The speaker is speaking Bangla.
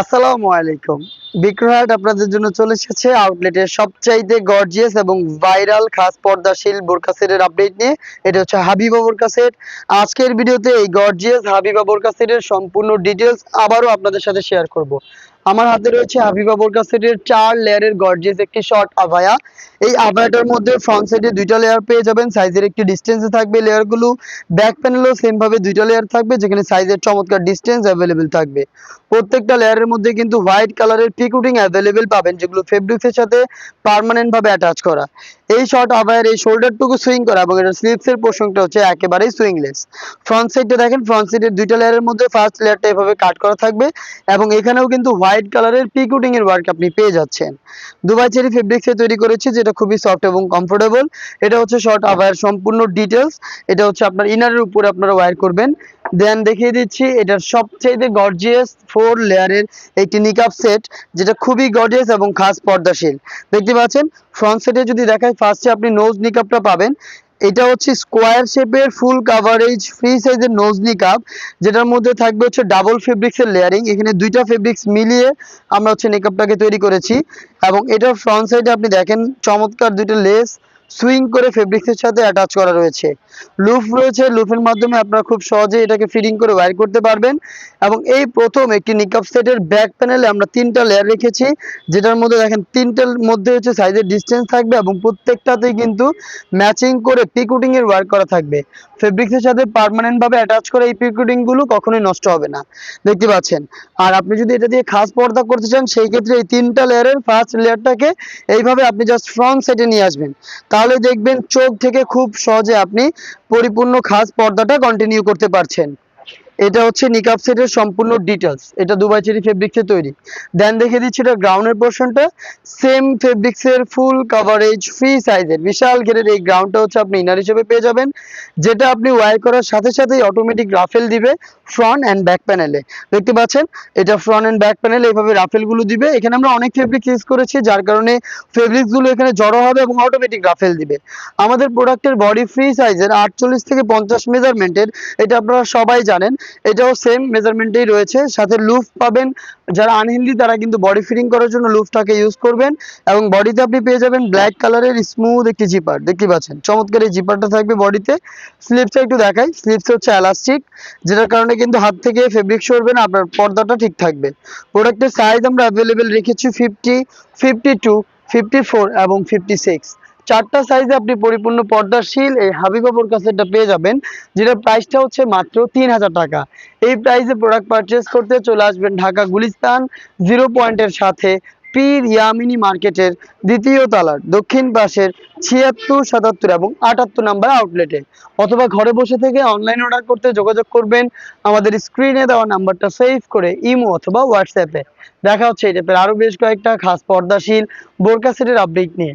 আসসালামু আলাইকুম। বিক্রয়হাট আপনাদের জন্য চলে এসেছে আউটলেটের সবচাইতে গর্জিয়াস এবং ভাইরাল খাস পর্দাশীল বোরকা সেটের আপডেট নিয়ে। এটা হচ্ছে হাবিবা বোরকা সেট আজকের ভিডিওতে এই গর্জিয়াস হাবিবা বোরকা সেটের সম্পূর্ণ ডিটেলস আবারও আপনাদের সাথে শেয়ার করব। আমার হাতে রয়েছে হাবিবা বোরকা সেটের চার লেয়ারের গর্জিয়াস একটি শর্ট আভায়া। এই আভায়াটার মধ্যে ফ্রন্ট সাইডে দুইটা লেয়ার পেয়ে যাবেন সাইজের একটি ডিস্টেন্সে থাকবে লেয়ারগুলো। ব্যাক প্যানেলও ভাবে দুইটা লেয়ার থাকবে, যেখানে সাইজের চমৎকার ডিস্টেন্স অ্যাভেলেবেল থাকবে। প্রত্যেকটা লেয়ারের মধ্যে কিন্তু হোয়াইট কালারের পিকুটিং অ্যাভেলেবেল পাবেন, যেগুলো ফেব্রিক্সের সাথে পার্মানেন্ট ভাবে অ্যাটাচ করা। এই শর্ট আবার এই শোল্ডারটুকু সুইং করা এবং এটা স্লিভসের পোর্শনটা হচ্ছে একেবারেই সুইংলেস ফ্রন্ট সাইডটা দেখেন ফ্রন্ট সাইডের দুইটা লেয়ারের মধ্যে ফার্স্ট লেয়ারটা এভাবে কাট করা থাকবে এবং এখানেও কিন্তু হোয়াইট কালারের পিকুটিং এর ওয়ার্ক আপনি পেয়ে যাচ্ছেন। দুবাই চেরি ফেব্রিক্সে তৈরি করেছি, যেটা খুবই সফট এবং কমফোর্টেবল এটা হচ্ছে শর্ট আভায়ার সম্পূর্ণ ডিটেলস এটা হচ্ছে আপনার ইনারের উপরে আপনারা ওয়্যার করবেন। দেন দেখিয়ে দিচ্ছি, এটার সবচেয়ে গর্জিয়াস ফোর লেয়ারের একটি নিকাপ সেট যেটা খুবই গর্জিয়াস এবং খাস পর্দাশীল। দেখতে পাচ্ছেন? ফ্রন্ট সেটে যদি দেখায় ফার্স্টে আপনি নোজ নিকাপটা পাবেন। এটা হচ্ছে স্কোয়ার শেপের ফুল কাভারেজ ফ্রি সাইজের নোজলি কাপ যেটার মধ্যে থাকবে হচ্ছে ডাবল ফেব্রিক্সের লেয়ারিং এখানে দুইটা ফেব্রিক্স মিলিয়ে আমরা হচ্ছে নেকআপটাকে তৈরি করেছি। এবং এটার ফ্রন্ট সাইডে আপনি দেখেন, চমৎকার দুইটা লেস সুইং করে ফেব্রিক্সের সাথে অ্যাটাচ করা রয়েছে। লুফ রয়েছে লুফের মাধ্যমে আপনারা খুব সহজে এটাকে ফিটিং করে ওয়্যার করতে পারবেন। এবং এই প্রথম একটি নিকাপ সেটের ব্যাক প্যানেলে আমরা তিনটা লেয়ার রেখেছি, যেটার মধ্যে দেখেন তিনটার মধ্যে হচ্ছে সাইজের ডিস্টেন্স থাকবে এবং প্রত্যেকটাতেই কিন্তু ম্যাচিং করে পিকুটিং এর ওয়ার্ক করা থাকবে। ফেব্রিক্সের সাথে পার্মানেন্ট ভাবে অ্যাটাচ করে এই পিকুটিংগুলো কখনোই নষ্ট হবে না। দেখতে পাচ্ছেন? আর আপনি যদি এটা দিয়ে খাস পর্দা করতে চান, সেই ক্ষেত্রে এই তিনটা লেয়ারের ফার্স্ট লেয়ারটাকে এইভাবে আপনি জাস্ট ফ্রন্ট সাইডে নিয়ে আসবেন। দেখবেন চোখ থেকে খুব সহজে আপনি পরিপূর্ণ খাস পর্দাটা কন্টিনিউ করতে পারছেন। এটা হচ্ছে নিকাপ সেটের সম্পূর্ণ ডিটেলস এটা দুবাই চেরি ফেব্রিক্সে তৈরি। দেন দেখে দিচ্ছি এটা গ্রাউন্ডের পোর্শনটা সেম ফেব্রিক্সের ফুল কাভারেজ ফ্রি সাইজের বিশাল ঘেরের এই গ্রাউন্ডটা হচ্ছে আপনি ইনার হিসেবে পেয়ে যাবেন। যেটা আপনি ওয়ার করার সাথে সাথেই অটোমেটিক রাফেল দিবে ফ্রন্ট অ্যান্ড ব্যাক প্যানেলে দেখতে পাচ্ছেন? এটা ফ্রন্ট অ্যান্ড ব্যাক প্যানেলে এইভাবে রাফেলগুলো দিবে। এখানে আমরা অনেক ফেব্রিক ইউজ করেছি, যার কারণে ফেব্রিক্সগুলো এখানে জড়ো হবে এবং অটোমেটিক রাফেল দিবে। আমাদের প্রোডাক্টের বডি ফ্রি সাইজের আটচল্লিশ থেকে পঞ্চাশ মেজারমেন্টের এটা আপনারা সবাই জানেন। এটাও সেম মেজারমেন্টেই রয়েছে। সাথে লুফ পাবেন। যারা আনহেলদি তারা কিন্তু বডি ফিটিং করার জন্য লুফটাকে ইউজ করবেন। এবং বডিতে আপনি পেয়ে যাবেন ব্ল্যাক কালারের স্মুথ একটি জিপার দেখতে পাচ্ছেন? চমৎকার এই জিপারটা থাকবে বডিতে স্লিপসটা একটু দেখাই। স্লিপস হচ্ছে এলাস্টিক যেটার কারণে কিন্তু হাত থেকে ফেব্রিক সরবে না, আপনার পর্দাটা ঠিক থাকবে। প্রোডাক্টের সাইজ আমরা অ্যাভেলেবেল রেখেছি fifty fifty two fifty four এবং ফিফটি সিক্স চারটা সাইজে আপনি পরিপূর্ণ পর্দাশীল এই হাবিবা বোরকা সেটটা পেয়ে যাবেন, যেটার প্রাইসটা হচ্ছে মাত্র তিন হাজার টাকা। এই প্রাইসে প্রোডাক্ট পারচেস করতে চলে আসবেন ঢাকা গুলিস্তান জিরো পয়েন্টের সাথে পীর ইয়ামিনী মার্কেটের দ্বিতীয় তলার দক্ষিণ পাশের ছিয়াত্তর, সাতাত্তর এবং আটাত্তর নাম্বার আউটলেটে অথবা ঘরে বসে থেকে অনলাইন অর্ডার করতে যোগাযোগ করবেন। আমাদের স্ক্রিনে দেওয়া নাম্বারটা সেভ করে ইমো অথবা হোয়াটসঅ্যাপে দেখা হচ্ছে এই টাইপের আরও বেশ কয়েকটা খাস পর্দাশীল বোরকা সেটের আপডেট নিয়ে।